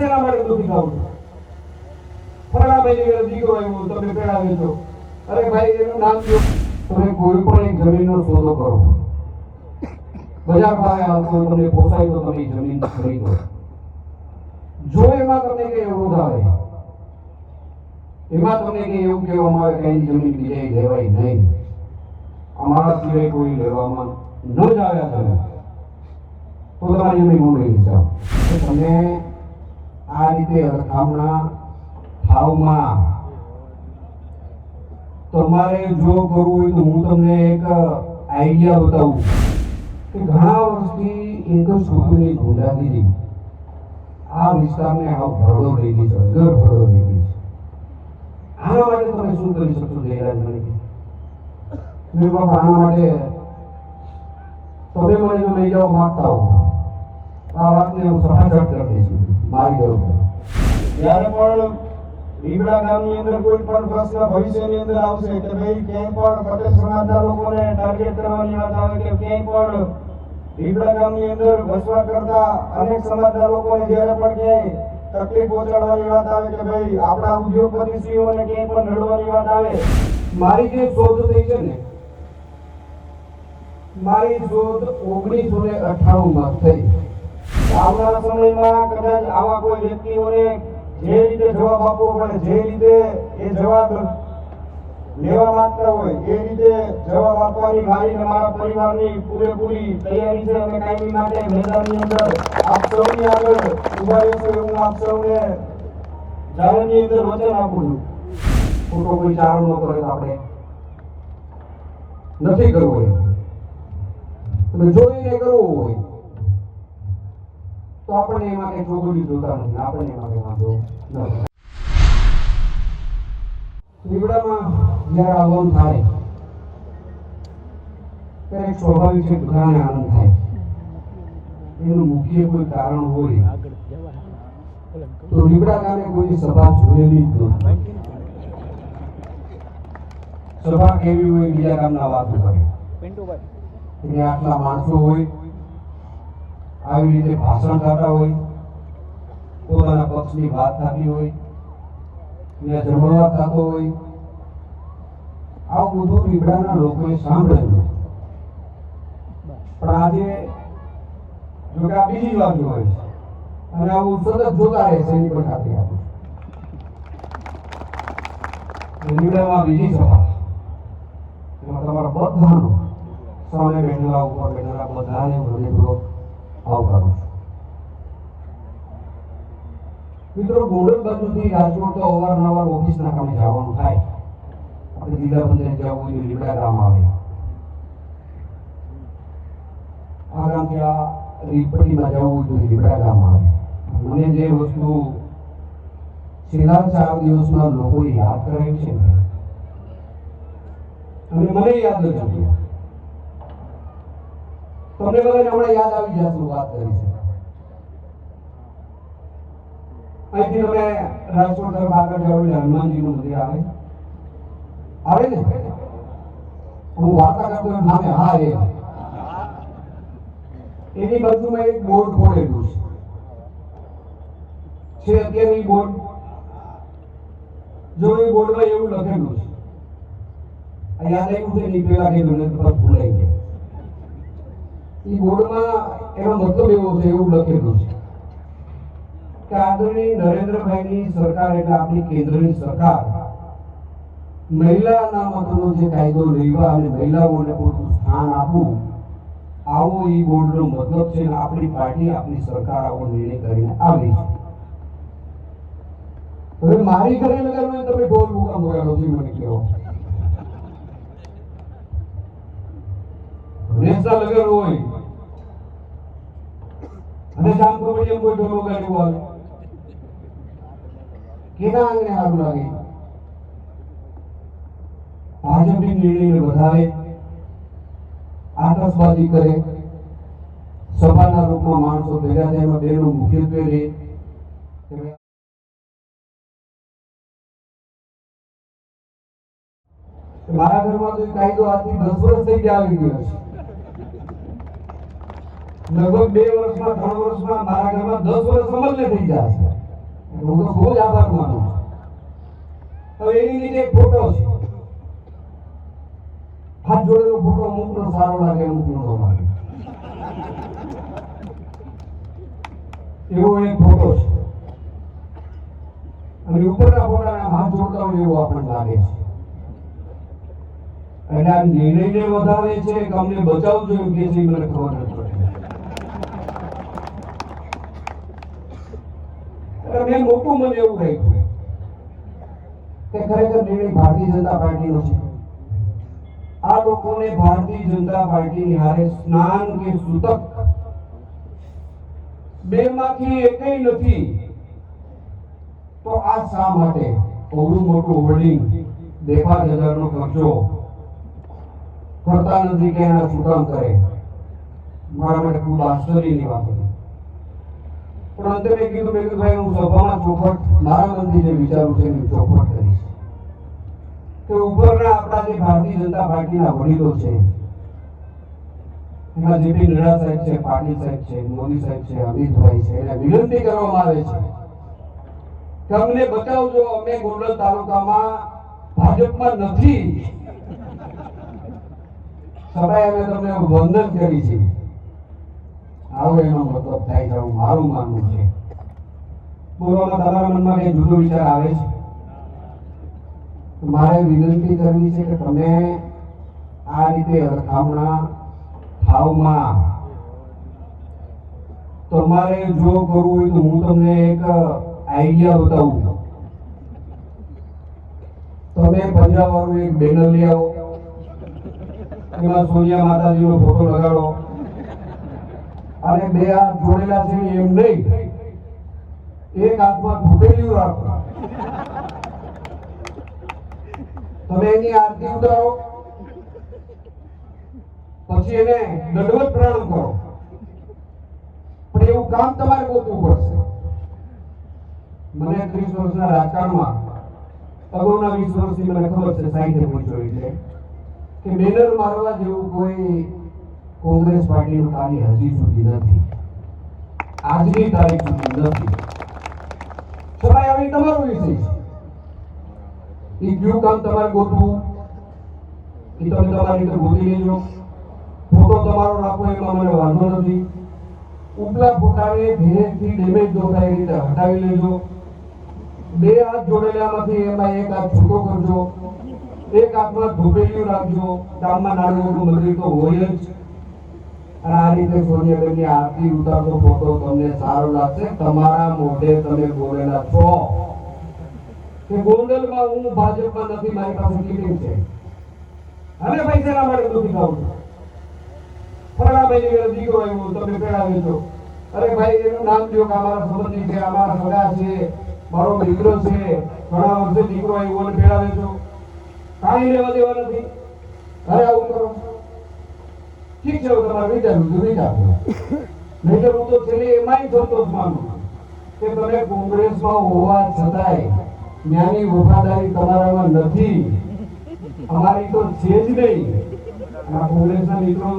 શેના માટે દુઃખી થાવ છો ફરણા ભાઈ ઘરે દીકરો આવ્યો તમે પેડાવે છો અરે ભાઈ એનું નામ જો તમે કોઈ પણ એક જમીનનો સોદો કરો બજાર આવતો તમને પોસાય તો તમે જમીન ખરીદો જો એમાં તમને કઈ અવરોધ આવે એમાં તમને કઈ એવું કહેવામાં આવે કે જમીન બીજે લેવાય નહીં અમારા સિવાય કોઈ લેવામાં ન જ આવ્યા તમે તો તમારી જમીન હું લઈ જાઉં તમે આ રીતે અથામણા ભાવમાં. તમારે જો કરવું હોય તો હું તમને એક આઈડિયા બતાવું. કે ઘણા વર્ષથી એક જ છોકરીની ગુંડાગીરી આ વિસ્તારને આવ ભરડો લઈ ગઈ છે અગર ભરડો લઈ ગઈ છે. આના માટે તમે શું કરી શકશો, જયરાજ મને બાપા, આના માટે તમે મને લઈ જવા માંગતા હો આ વાતને હું સફાજટ કરી દઈશ. મારી ગયો જ્યારે પણ લીમડા ગામની અંદર કોઈ પણ પ્રશ્ન ભવિષ્યની અંદર આવશે કે ભાઈ ક્યાંય પણ પટેલ સમાજના લોકોને ટાર્ગેટ કરવાની વાત આવે કે ક્યાંય પણ લીમડા ગામની અંદર વસવાટ કરતા અનેક સમાજના લોકોને જ્યારે પણ ક્યાંય તકલીફ પહોંચાડવાની વાત આવે કે ભાઈ આપણા ઉદ્યોગપતિશ્રીઓને ક્યાંય પણ રડવાની વાત આવે. મારી જે શોધ થઈ છે ને મારી શોધ ઓગણીસો ને અઠાણું માં થઈ. આવનારા સમયમાં કદાચ આવા કોઈ વ્યક્તિઓને જે રીતે જવાબ આપવો પડે, જે રીતે એ જવાબ લેવા માંગતા હોય, એ રીતે જવાબ આપવાની મારી અને મારા પરિવારની પૂરેપૂરી તૈયારી છે અને કાયમી માટે મેદાનની અંદર આપ સૌની આગળ ઊભા રહેશો એવું આપ સૌને જાહેરની અંદર વચન આપું છું. ખોટો કોઈ ચારો ન કરે આપણે નથી કરવું તમે જોઈને કરવું હોય. તો આપણને એમાં કઈ ચોગડી જોતા નથી. આપણને એમાં કઈ વાંધો નથી. લીમડામાં જ્યારે આવવાનું થાય, ત્યારે સ્વાભાવિક છે બધાને આનંદ થાય. એનું મુખ્ય કોઈ કારણ હોય તો લીબડા ગામે કોઈ સભા જોયેલી જ નથી સભા કેવી હોય બીજા ગામના વાતો કરે. આટલા માણસો હોય આવી રીતે ભાષણ થતા હોય, પોતાના પક્ષની વાત થતી હોય, ત્યાં જમણવાર થતો હોય, આવું બધું લીમડાના લોકોએ સાંભળેલું પણ આજે જો કે આ બીજી બાજુ હોય છે. અને આવું સતત જોતા રહે છે એની પણ ખાતરી આપું છું. બીજી સભા. એમાં તમારા બધાનો, સામે બેઠેલા, ઉપર બેઠેલા બધાને હૃદયપૂર્વક આવકારું છું. મિત્રો, ગોંડલ બાજુથી રાજકોટ તો અવારનવાર ઓફિસના કામે જવાનું થાય. આપણે જિલ્લા પંચાયત જવું હોય લીમડા ગામ આવે. આ ગામ ત્યાં રીપટીમાં જવું હોય તો લીમડા ગામ આવે. મને જે વસ્તુ છેલ્લા ચાર દિવસમાં લોકોએ યાદ કરે છે અને મને યાદ નથી તમને બધાને હમણાં યાદ આવી જશે હું વાત કરી છે. અહીંથી તમે રાજકોટ તરફ આગળ જાઓ એટલે હનુમાનજીનું મંદિર આવે. આવે ને? હું વાર્તા કરતો એમ સામે હા એ. એની બાજુમાં એક બોર્ડ ખોલેલું છે. છે એ બોર્ડ. જો એ બોર્ડમાં એવું લખેલું છે. યાદ આવ્યું છે નહીં પેલા કીધું ને તરફ ભૂલાઈ ગયા એ બોર્ડમાં એનો મતલબ એવો છે, એવું લખેલું છે કે આદરણીય નરેન્દ્રભાઈની સરકાર એટલે આપણી કેન્દ્રની સરકાર. મહિલા અનામતનો જે કાયદો લેવા અને મહિલાઓને પૂરતું સ્થાન આપવું, આવો એ બોર્ડનો મતલબ છે અને આપણી પાર્ટી, આપણી સરકાર આવો નિર્ણય કરીને આવી છે. હવે મારી ઘરે લગાવીને તમે ઢોલ મુકામ વગાડો છો મને કહો રેસના લગન હોય. અને તો પછી એમ કોઈ ઢોલ વગાડ્યું હોય કેના આંગણે સારું લાગે. ભાજપની નિર્ણયને વધારે આતંકવાદી કરે. સભાના રૂપમાં માણસો ભેગા થાય એમાં બેનું મુખ્યત્વે રહે મારા ઘરમાં તો કાયદો આજથી દસ વર્ષ થઈ ગયા આવી ગયો છે. લગભગ બે વર્ષમાં, ત્રણ વર્ષમાં મારા ઘરમાં દસ વર્ષ અમલને થઈ ગયા છે. હું તો બહુ જ આભાર માનું છું. હવે એની નીચે ફોટો છે. હાથ જોડેલો ફોટો અમુક સારો લાગે અમુક નો ન લાગે. એવો એક ફોટો છે. અને ઉપરના ફોટાને હાથ જોડતા હોય એવો આપણને લાગે છે. એટલે આ નિર્ણયને વધારે છે કે અમને બચાવજો એમ કે છે મને ખબર નથી. એટલે મોટું મને એવું રાખ્યું કે ખરેખર નિર્ણય ભારતીય જનતા પાર્ટીનો છે. આ લોકોને ભારતીય જનતા પાર્ટીની હારે સ્નાન કે સૂતક બે માંથી એકય નથી. તો આ શા માટે? બહુ મોટું હોર્ડિંગ બે પાંચ હજારનો ખર્ચો કરતા નથી કે એના શું કરે. મારા માટે ખૂબ આશ્ચર્યની વાત હતી. પણ અંતે મેં કીધું મેં કીધું હું સભામાં ચોખવટ મારા મંદિરે વિચારું છે હું ચોખવટ કરીશ. કે ઉપરના આપણા જે ભારતીય જનતા પાર્ટીના વડીલો છે, એમાં જે બી નડા સાહેબ છે, પાટીલ સાહેબ છે, મોદી સાહેબ છે, અમિતભાઈ છે, એને વિનંતી કરવામાં આવે છે, કે અમને બચાવજો, અમે ગોંડલ તાલુકામાં ભાજપમાં નથી. સભાએ અમે તમને વંદન કરી છે. આવો એનો મતલબ થાય છે આવું મારું માનવું છે. બોલવામાં તમારા મનમાં કઈ જુદો વિચાર આવે છે? મારે વિનંતી કરવી છે કે તમે આ રીતે અથામણા ભાવમાં તમારે જો કરવું હોય તો હું તમને એક આઈડિયા બતાવું. તમે પંજાબ વાળું એક બેનર લઈ આવો. એમાં સોનિયા માતાજીનો ફોટો લગાડો. અને બે હાથ જોડેલા છે, એમ નહીં. એક હાથમાં ધૂપેલિયું રાખો. તમે એની આરતી ઉતારો. પછી એને દંડવત પ્રણામ કરો. પણ એવું કામ તમારે ગોતવું પડશે. મને ત્રીસ વર્ષના રાજકારણમાં, અગાઉના વીસ વર્ષથી મને ખબર છે સાહિત્ય પહોંચ્યો એટલે કે બેનર મારવા જેવું કોઈ કોંગ્રેસ પાર્ટીનું કાર્ય હજી સુધી નથી. આજની તારીખ સુધી નથી. છતાંય હવે તમારું વિષય છે એ કયું કામ તમારે ગોતવું? એ તમે તમારી રીતે ગોતી લેજો. ફોટો તમારો રાખવો એમાં મને વાંધો નથી. ઉપલા ફોટાને ધીરેથી ડેમેજ દોખાય એ રીતે હટાવી લેજો. બે હાથ જોડેલામાંથી એમાં એક હાથ છૂટો કરજો. એક હાથમાં ધોપેલિયું રાખજો. ગામમાં નાનું મોટું મંદિર તો હોય જ. અને આ રીતે સોનિયાબેનની આરતી ઉતારતો ફોટો તમને સારો લાગશે. તમારા મોઢે તમે બોલેલા છો. કે ગોંડલમાં હું ભાજપમાં નથી, મારી પાસે ટિકિટ છે. અને પૈસાના માટે દુઃખી થાઉં છું. ફલાણાભાઈની ઘરે દીકરો આવ્યો, તમે પેડાવે છો અરે ભાઈ, એનું નામ જો કે અમારા સંબંધી છે, અમારા સગા છે, મારો દીકરો છે, ઘણા વર્ષે દીકરો આવ્યો અને પેડાવે છો કાંઈ લેવા દેવા નથી. અરે આવું કરો. ઠીક છે હું તમારે વિચારું છું વિચારજો નહીં હું તો છેલ્લે એમાંય સંતોષ માનું કે તમે કોંગ્રેસમાં હોવા છતાંય જ્ઞાની વફાદારી તમારામાં નથી. અમારી તો છે જ નહીં. કોંગ્રેસના મિત્રો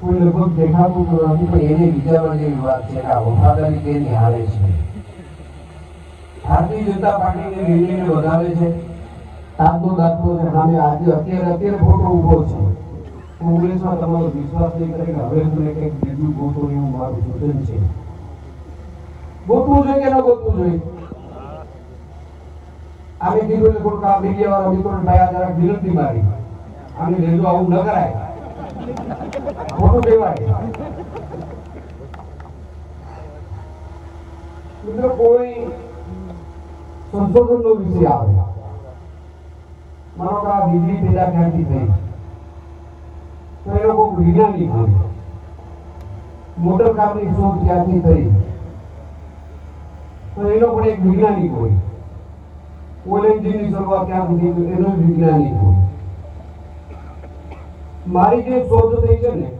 કોઈ લગભગ દેખાતું તો નથી. પણ એને વિચારવા જેવી વાત છે કે આ વફાદારી કેની નિહાળે છે. ભારતીય જનતા પાર્ટીને રેલીને વધારે છે. તાતો દાતો સામે આજે અત્યારે અત્યારે ફોટો ઊભો છે. કોંગ્રેસમાં તમારો વિશ્વાસ નહીં કરે કે હવે તમને કંઈક બીજું ગોતો એવું મારું સૂચન છે. ગોતવું જોઈએ કે ન ગોતવું જોઈએ? આમે કીધું એટલે થોડુંક આ મીડિયા વાળા મિત્રોને ભાઈ આ વિનંતી મારી. આને લેજો આવું ન કરાય. ખોટું કહેવાય. મિત્રો, કોઈ સંશોધનનો વિષય આવે. મારો કે આ વીજળી પેદા ક્યાંથી થઈ? તો એ લોકો વૈજ્ઞાનિક હોય મોટર કારની શોધ ક્યાંથી થઈ? તો એનો પણ એક વિજ્ઞાનિક હોય. ઓઇલ એન્જિનની શરૂઆત ક્યાંથી સુધી એનો વિજ્ઞાનિક હોય. મારી જે શોધ થઈ છે ને,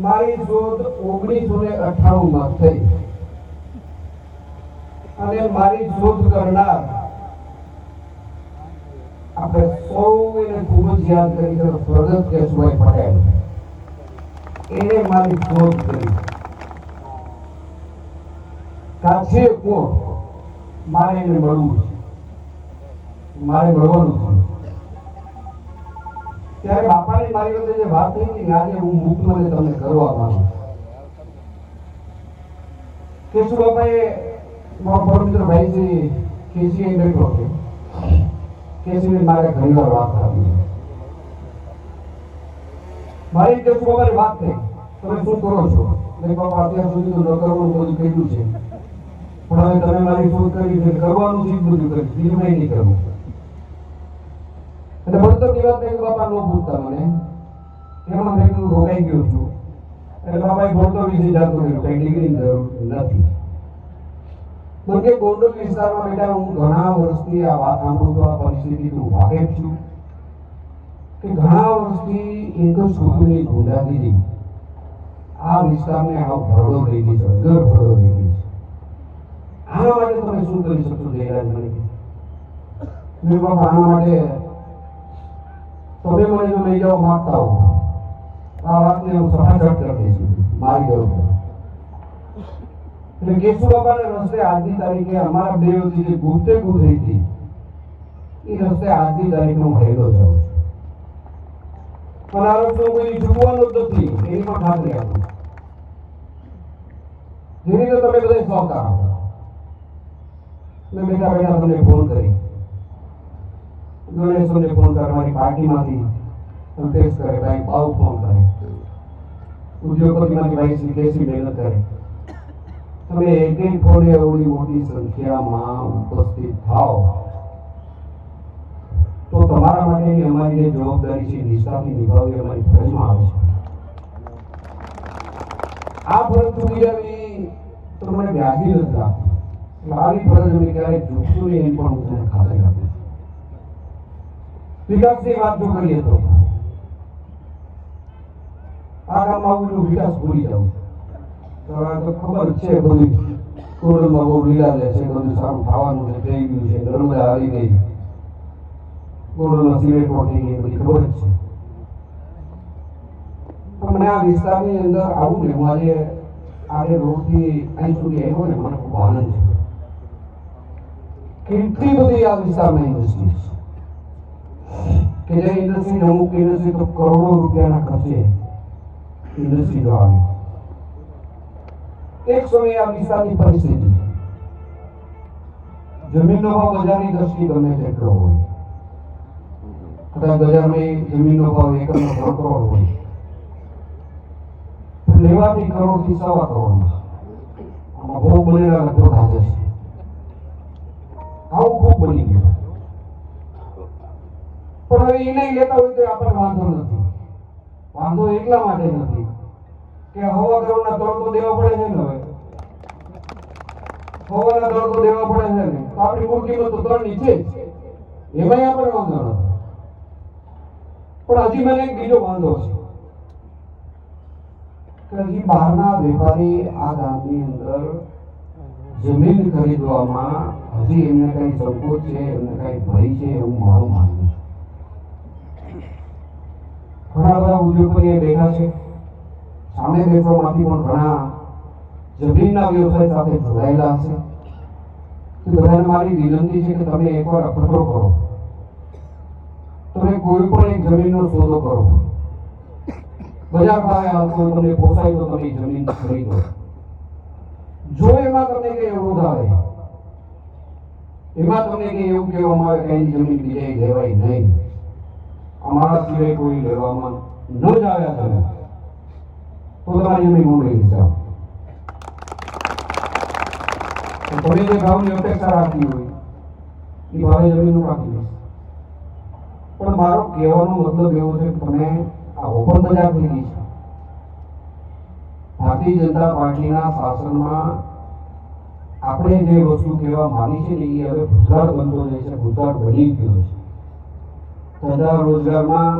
મારી શોધ ઓગણીસો ને અઠાણું માં થઈ. અને મારી શોધ કરનાર આપણે સૌ એને ખૂબ જ યાદ કરી છે સ્વર્ગસ્થ કેશુભાઈ પટેલ. એને મારી શોધ કરી. કે છે કોણ મારે એને મળવું છે. મારે મળવાનું છે. ત્યારે બાપાની મારી વચ્ચે જે વાત થઈ હતી આજે હું મુક્ત મને તમને કરવા માંગુ. કેશુ બાપાએ મારો પરમ મિત્ર ભાઈજી કેસી બેઠો છે. કેસીને મારે ઘણી વાર વાત આવી મારી કેશુ બાપાની વાત થઈ તમે શું કરો છો? મેં બાપા, અત્યાર સુધી તો ન કરવાનું બધું કહ્યું છે. પણ હવે તમે મારી શોધ કરી છે, કરવાનું છે જ બધું કરી બીજું નહીં કરવું. એટલે ભણતરની વાત મેં બાપા, નો ભૂલતા મને. એમાં મેં રોકાઈ ગયો છું. એટલે બાપાએ ભણતર વિશે જાતો રહ્યો કઈ ડિગ્રી જરૂર નથી. તો કે ગોંડલ વિસ્તારમાં બેટા હું ઘણા વર્ષથી આ વાત સાંભળું છું, આ પરિસ્થિતિથી વાકેફ છું. કે ઘણા વર્ષથી એક જ કુટુંબની ગુંડાગીરી. આ વિસ્તારને આવ ભરડો લઈ ગઈ છે ઘર ભરડો લઈ ગઈ છે. આના માટે તમે શું કરી શકશો, જયરાજ કહે. મેં બાપા, આના માટે તમે મને લઈ જવા માંગતા હો આ વાતને હું સફાચટ કરી દઈશ. મારી ગયો એટલે કેશુ બાપાના રસ્તે આજની તારીખે અમારા વચ્ચે જે ગુપ્ત થઈ હતી, એ રસ્તે આજની તારીખે હું રહેલો જાઉં પણ આ રસ્તો કોઈ ચૂકવાનો જ નથી, એની પણ ખાતરી આપું જેની તો તમે બધા શોખ આવો મેં બેઠા બેઠા તમને ફોન કરી. ગણેશોને ફોન કરે, મારી પાર્ટીમાંથી સંતેશ કરે ભાઈ ભાવ ફોન કરે. ઉદ્યોગપતિમાંથી ભાઈ શ્રી કેસી મહેનત કરે. તમે એક એક ફોડે એવડી મોટી સંખ્યામાં ઉપસ્થિત થાઓ. તો તમારા માટેની અમારી જે જવાબદારી છે, નિષ્ઠાથી નિભાવવી અમારી ફરજમાં આવે છે. આ ફરજ ચૂકી જવી તો મને વ્યાજી નથી એટલે આવી ફરજ અમે ક્યારેક ચૂકશું નહીં પણ હું તમને ખાતરી આપું વિકાસની વાત જો કરીએ તો, આ કામમાં હું વિકાસ ભૂલી જાઉં તો ખબર છે બધું. કોરોનામાં બહુ લીલા રહે છે, બધું સારું થવાનું થઈ ગયું છે નર્મદા આવી ગઈ. કોરોના સિગરેટ પણ થઈ ખબર છે. આ વિસ્તારની અંદર આવું ને, હું આજે આજે અહીં સુધી આવ્યો ને, મને ખૂબ આનંદ છે. કેટલી બધી આ વિસ્તારમાં ઇન્ડસ્ટ્રી કે ઇન્ડસ્ટ્રી અમુક ઇન્ડસ્ટ્રી તો કરોડો રૂપિયાના ખર્ચે ઇન્ડસ્ટ્રી આવી. એક સમયે આ વિસ્તારની પરિસ્થિતિ. જમીનનો ભાવ બજારની દ્રષ્ટિ ગમે તેટલો હોય. કદાચ બજારમાં જમીનનો ભાવ એકરનો ત્રણ કરોડ હોય લેવાથી કરોડથી સવા કરોડમાં બહુ બનેલા લગભગ હાજર છે. આવું ખૂબ બની ગયું. પણ હવે એ નહીં લેતા હોય તો આપણને વાંધો નથી. વાંધો એટલા માટે નથી કે હવા કરોડના ત્રણ તો દેવા પડે છે ને હવે? હવાના તો દેવા પડે છે ને? આપણી મૂળ કિંમત તો ત્રણની છે એમાંય આપણને વાંધો નથી પણ હજી મને એક બીજો વાંધો છે. કે હજી બહારના વેપારી આ ગામની અંદર જમીન ખરીદવામાં હજી એમને કઈ સંકોચ છે, એમને કઈ ભય છે એવું મારું માનવું છે. ઘણા બધા ઉદ્યોગપતિઓ બેઠા છે. સામે દેશોમાંથી પણ ઘણા જમીનના વ્યવસાય સાથે જોડાયેલા હશે. બધાને મારી વિનંતી છે કે તમે એકવાર અખતરો કરો. તમે કોઈ પણ એક જમીનનો સોદો કરો. બજાર ભાવે આવતો તમને પોસાય તો તમે જમીન ખરીદો. જો એમાં તમને કઈ અવરોધ આવે, એમાં તમને કઈ એવું કહેવામાં આવે કઈ જમીન બીજાએ લેવાય નહીં. અમારા સિવાય કોઈ લેવામાં ન જ આવ્યા તમે. તો તમારી જમીન હું લઈ જાઓ તો તમે જે ભાવની અપેક્ષા રાખી હોય, એ ભાવે પણ મારો કહેવાનો મતલબ એવો છે કે તમે આ ઓપન બજાર થઈ ગઈ છે. ભારતીય જનતા પાર્ટીના શાસનમાં આપણે જે વસ્તુ કહેવા માની છે ને એ હવે ભૂતકાળ બનતો જાય છે, ભૂતકાળ બની ગયો છે. ધંધા રોજગારમાં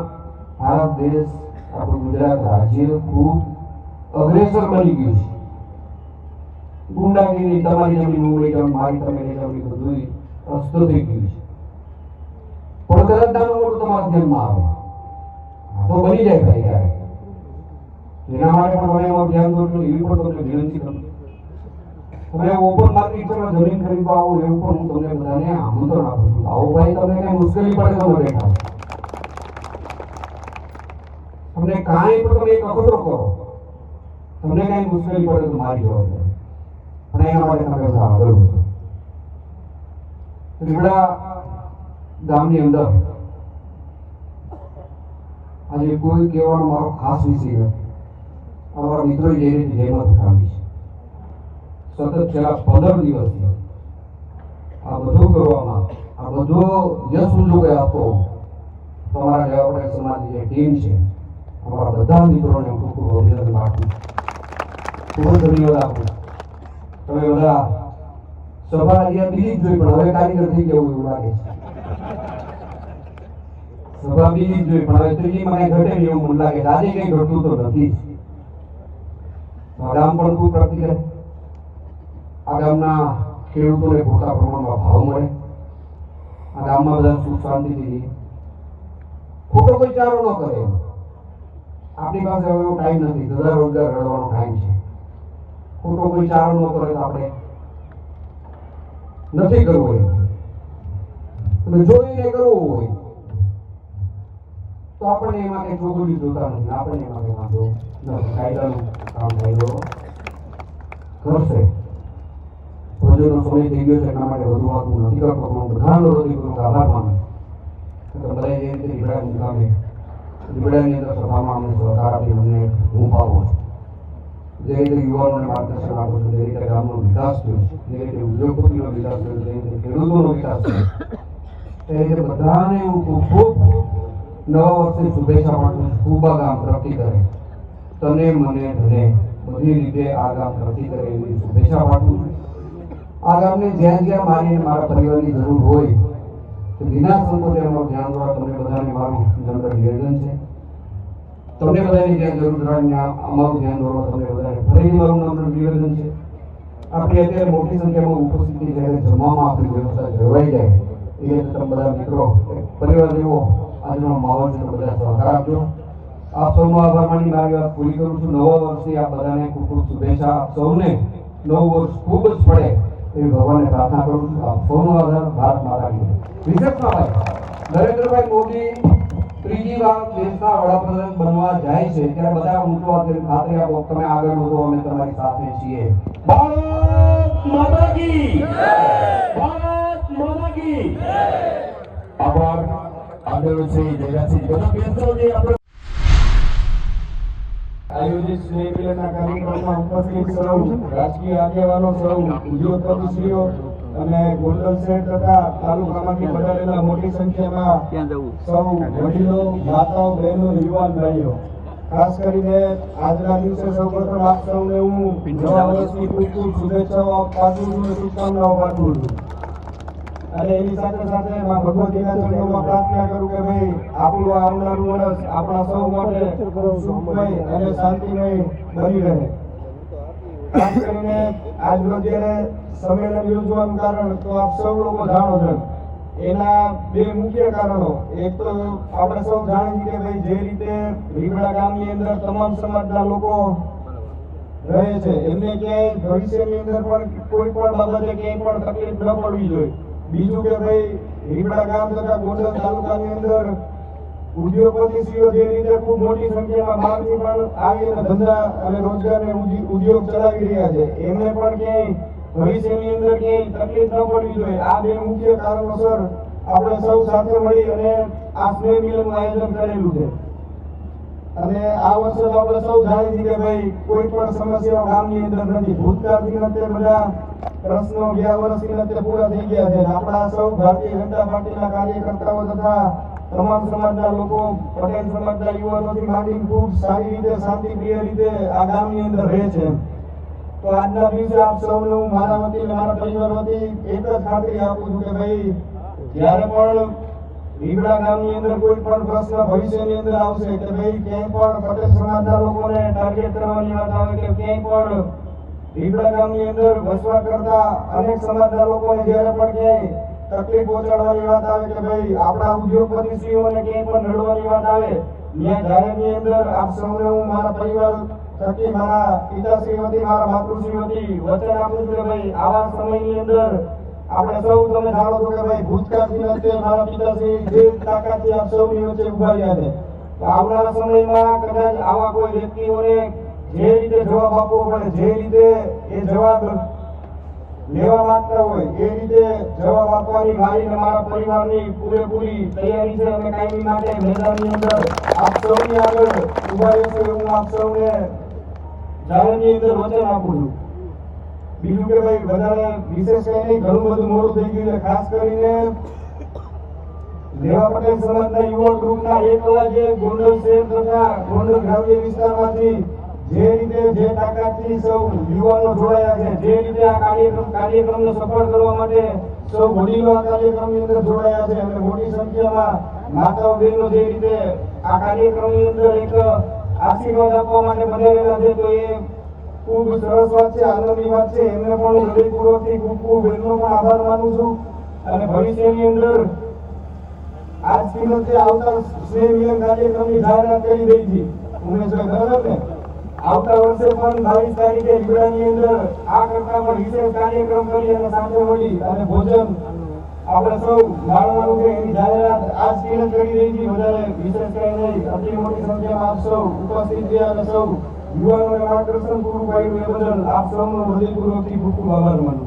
ભારત દેશ, આપણું ગુજરાત રાજ્ય ખૂબ અગ્રેસર બની ગયું છે. ગુંડાગીરી તમારી જમીન હું લઈ જાઉં મારી તમે લઈ જાઓ બધું રસ્તો થઈ ગયું છે. પણ કદાચ નાનું મોટું તમારા ધ્યાનમાં આવે. તો બની જાય ભાઈ ક્યારેક એના માટે પણ તમે એમાં ધ્યાન દો એવી પણ તમને વિનંતી કરું. તમે ઓપન માર્કેટમાં જમીન ખરીદવા આવો એવું પણ હું તમને બધાને આમંત્રણ આપું છું. આવો ભાઈ તમને કઈ મુશ્કેલી પડે તો મને તમને કાંઈ પણ તમે એક અખતરો કરો. તમને કઈ મુશ્કેલી પડે તો મારી જવાબદારી અને એના માટે તમે બધા આગળ વધો લીમડા ગામની અંદર આજે કોઈ કહેવાનો મારો ખાસ વિષય નથી અમારા મિત્રો જે રીતે જહેમત ઉઠાવી છે સતત છેલ્લા પંદર દિવસથી આ બધું કરવામાં આ બધો યશ ઉલ્લુકે આપતો તમારા જેવા પટેલ સમાજની જે ટીમ છે અમારા બધા મિત્રોને હું ખૂબ ખૂબ અભિનંદન આપું ખૂબ ધન્યવાદ આપું તમે બધા સભા બીજી જ જોઈ, પણ એવું લાગે સભા બીજી જોઈ, પણ હવે ઘટે એવું મને આજે કંઈ ઘટતું તો નથી. ગામ પણ ખેડૂતોને પૂરતા પ્રમાણમાં ભાવ મળે. આ ગામમાં બધા સુખ શાંતિથી રહે. ખોટો કોઈ ચારો ન કરે. આપણી પાસે હવે ટાઈમ નથી. ધંધા રોજગાર રડવાનો ટાઈમ છે. ખોટો કોઈ ચારો ન કરે તો આપણે નથી કરવું હોય જોઈને કરવું હોય તો આપણને એમાં કઈ ચોગડી જોતા નથી. આપણને એમાં કઈ વાંધો નથી. કાયદાનું કામ કાયદો કરશે. ભજનનો સમય થઈ ગયો છે, એના માટે વધુ વાત નથી કરતો. હું બધાનો હૃદયપૂર્વક આભાર માનું બધા જે રીતે લીબડા મુકામે લીબડાની અંદર સભામાં અમને સહકાર આપી અમને હું પાવો છું. જે રીતે યુવાનોને માર્ગદર્શન આપો છું જે રીતે ગામનો વિકાસ થયો જે રીતે ઉદ્યોગપતિનો વિકાસ થયો જે રીતે ખેડૂતોનો વિકાસ થયો એ રીતે બધાને હું ખૂબ ખૂબ નવા વર્ષની શુભેચ્છા પાઠવું ખૂબ આ ગામ તરક્કી કરે તને મને ધને બધી રીતે આ ગામ તરક્કી કરે એવી શુભેચ્છા પાઠવું આ ગામને જ્યાં જ્યાં મારી મારા પરિવારની જરૂર હોય તો વિના સંકોચે એમનો ધ્યાન દ્વારા તમને બધાને મારું નમ્ર નિવેદન છે તમને બધાની જ્યાં જરૂર હોય અમારું ધ્યાન દોરવા તમને વધારે ફરીથી મારું નમ્ર નિવેદન છે. આપણી અત્યારે મોટી સંખ્યામાં ઉપસ્થિતિ જ્યારે જમવામાં આપણી વ્યવસ્થા જળવાઈ જાય. એ રીતે તમે બધા મિત્રો, પરિવાર જેવો, આજનો માહોલ છે બધા સહકાર આપજો. આપ સૌનો આભાર માની મારી વાત પૂરી કરું છું. નવા વર્ષે આપ બધાને ખૂબ ખૂબ શુભેચ્છા. આપ સૌને નવું વર્ષ ખૂબ જ પડે એવી ભગવાનને પ્રાર્થના કરું છું. આપ સૌનો આધાર ભારત માતા વિશેષમાં ભાઈ નરેન્દ્રભાઈ મોદી ત્રીજી વાર દેશના વડાપ્રધાન બનવા જાય છે, ત્યારે બધા ઊંચો હાથ ખાતરી આપો, તમે આગળ વધો, અમે તમારી સાથે છીએ. ભારત માતા ભારત માતા આભાર. આગળ છે જયરાજસિંહ. બધા બેસોજી આપણે આયોજિત કાર્યક્રમમાં ઉપસ્થિત સૌ, રાજકીય આગેવાનો સૌ, ઉદ્યોગપતિશ્રીઓ અને ગોંડલ શહેર તથા તાલુકામાંથી પધારેલા મોટી સંખ્યામાં સૌ વડીલો માતાઓ બહેનો યુવાન ભાઈઓ. ખાસ કરીને આજના દિવસે સૌપ્રથમ આપ સૌને હું નવા વર્ષની ખૂબ ખૂબ શુભેચ્છાઓ પાઠવું છું અને શુભકામનાઓ પાઠવું છું. અને એની સાથે સાથે માં ભગવતીના ચરણોમાં પ્રાર્થના કરું કે ભાઈ આપણું આવનારું વર્ષ આપણા સૌ માટે સુખમય અને શાંતિમય બની રહે. ખાસ કરીને આજ રોજ જ્યારે સંમેલન યોજવાનું કારણ તો આપ સૌ લોકો જાણો છો. એના બે મુખ્ય કારણો. એક તો આપણે સૌ જાણીએ કે ભાઈ જે રીતે રીબડા ગામની અંદર તમામ સમાજના લોકો રહે છે. એમને ક્યાંય ભવિષ્યની અંદર પણ કોઈ પણ બાબતે ક્યાંય પણ તકલીફ ન પડવી જોઈએ. બીજું કે ભાઈ રીબડા ગામ તથા ગોંડલ તાલુકાની અંદર ઉદ્યોગપતિશ્રીઓ જે રીતે ખૂબ મોટી સંખ્યામાં બહારથી પણ આવી ધંધા અને રોજગારને ઉદ્યોગ ચલાવી રહ્યા છે. એમને પણ ક્યાંય ભવિષ્યની અંદર ક્યાંય તકલીફ ન પડવી જોઈએ. આ બે મુખ્ય કારણોસર આપણે સૌ સાથે મળી અને આ સ્નેહ મિલનનું આયોજન કરેલું છે. અને આ વર્ષે તો આપણે સૌ જાણીએ છીએ કે ભાઈ કોઈ પણ સમસ્યાઓ ગામની અંદર નથી. ભૂતકાળથી ને તે બધા પ્રશ્નો ગયા વર્ષથી ને તે પૂરા થઈ ગયા છે. આપણા સૌ ભારતીય જનતા પાર્ટીના કાર્યકર્તાઓ તથા તમામ સમાજના લોકો, પટેલ સમાજના યુવાનોથી માંડી ખૂબ સારી રીતે, શાંતિપ્રિય રીતે આ ગામની અંદર રહે છે. તો આજના દિવસે આપ સૌને હું મારા વતી મારા પરિવાર વતી એક જ ખાતરી આપું છું કે ભાઈ, જ્યારે પણ રીબડા ગામની અંદર કોઈ પણ પ્રશ્ન ભવિષ્યની અંદર આવશે કે ભાઈ, ક્યાંય પણ પટેલ સમાજના લોકોને ટાર્ગેટ કરવાની વાત આવે કે ક્યાંય પણ રીબડા ગામની અંદર વસવાટ કરતા અનેક સમાજના લોકોને જ્યારે પણ ક્યાંય તકલીફ પહોંચાડવાની વાત આવે કે ભાઈ, આપણા ઉદ્યોગપતિશ્રીઓને ક્યાંય પણ રડવાની વાત આવે ત્યાં જાહેરની અંદર આપ સૌને હું મારા પરિવાર થકી મારા પિતાશ્રી વતી મારા માતૃશ્રી વતી વચન આપું છું કે ભાઈ, આવા સમયની અંદર આપણે સૌ તમે જાણો છો કે ભાઈ ભૂતકાળથી અત્યારે મારા પિતાશ્રી જે તાકાતથી આપ સૌની વચ્ચે ઊભા રહ્યા છે. આવનારા સમયમાં કદાચ આવા કોઈ વ્યક્તિઓને જે રીતે જવાબ આપવો પડે, જે રીતે એ જવાબ લેવા માંગતા હોય, એ રીતે જવાબ આપવાની મારી અને મારા પરિવારની પૂરેપૂરી તૈયારી છે. અમે કાયમી માટે મેદાનની અંદર આપ સૌની આગળ ઊભા રહેશો હું આપ સૌને જાહેરની અંદર વચન આપું છું. બીજું કે ભાઈ, બધાને વિશેષ કઈ ઘણું બધું મોડું થઈ ગયું છે. ખાસ કરીને લેવા પટેલ સમાજના યુવા ગ્રુપના એક અવાજે ગોંડલ શહેર તથા ગોંડલ ગ્રામ્ય વિસ્તારમાંથી જે રીતે જે તાકાતથી સૌ યુવાનો જોડાયા છે, જે રીતે આ કાર્યક્રમ, કાર્યક્રમને સફળ કરવા માટે સૌ વડીલો આ કાર્યક્રમની અંદર જોડાયા છે, અને મોટી સંખ્યામાં માતાઓ, બહેનો જે રીતે આ કાર્યક્રમની અંદર એક આશીર્વાદ આપવા માટે પધારેલા છે, તો એ ખૂબ સરસ વાત છે, આનંદની વાત છે. એમને પણ હું હૃદયપૂર્વકથી ખૂબ ખૂબ એમનો પણ આભાર માનું છું. અને ભવિષ્યની અંદર આજથી આવતા સ્નેહ મિલન કાર્યક્રમની જાહેરાત કરી દઈ હતી. ઉમેશભાઈ, બરાબર ને? આવતા વર્ષે પણ બાવીસ તારીખે લીબડાની અંદર આ કરતા પણ વિશેષ કાર્યક્રમ કરી અને સાથે મળી અને ભોજન આપણે સૌ માણવાનું છે એની જાહેરાત આ કિંમત કરી રહી હતી વધારે વિશેષ કઈ નહીં. અતિ મોટી સંખ્યામાં આપ સૌ ઉપસ્થિત રહ્યા અને સૌ યુવાનોને માર્ગદર્શન પૂરું પાડ્યું એ બદલ આપ સૌનો હૃદયપૂર્વકથી ખૂબ ખૂબ આભાર માનું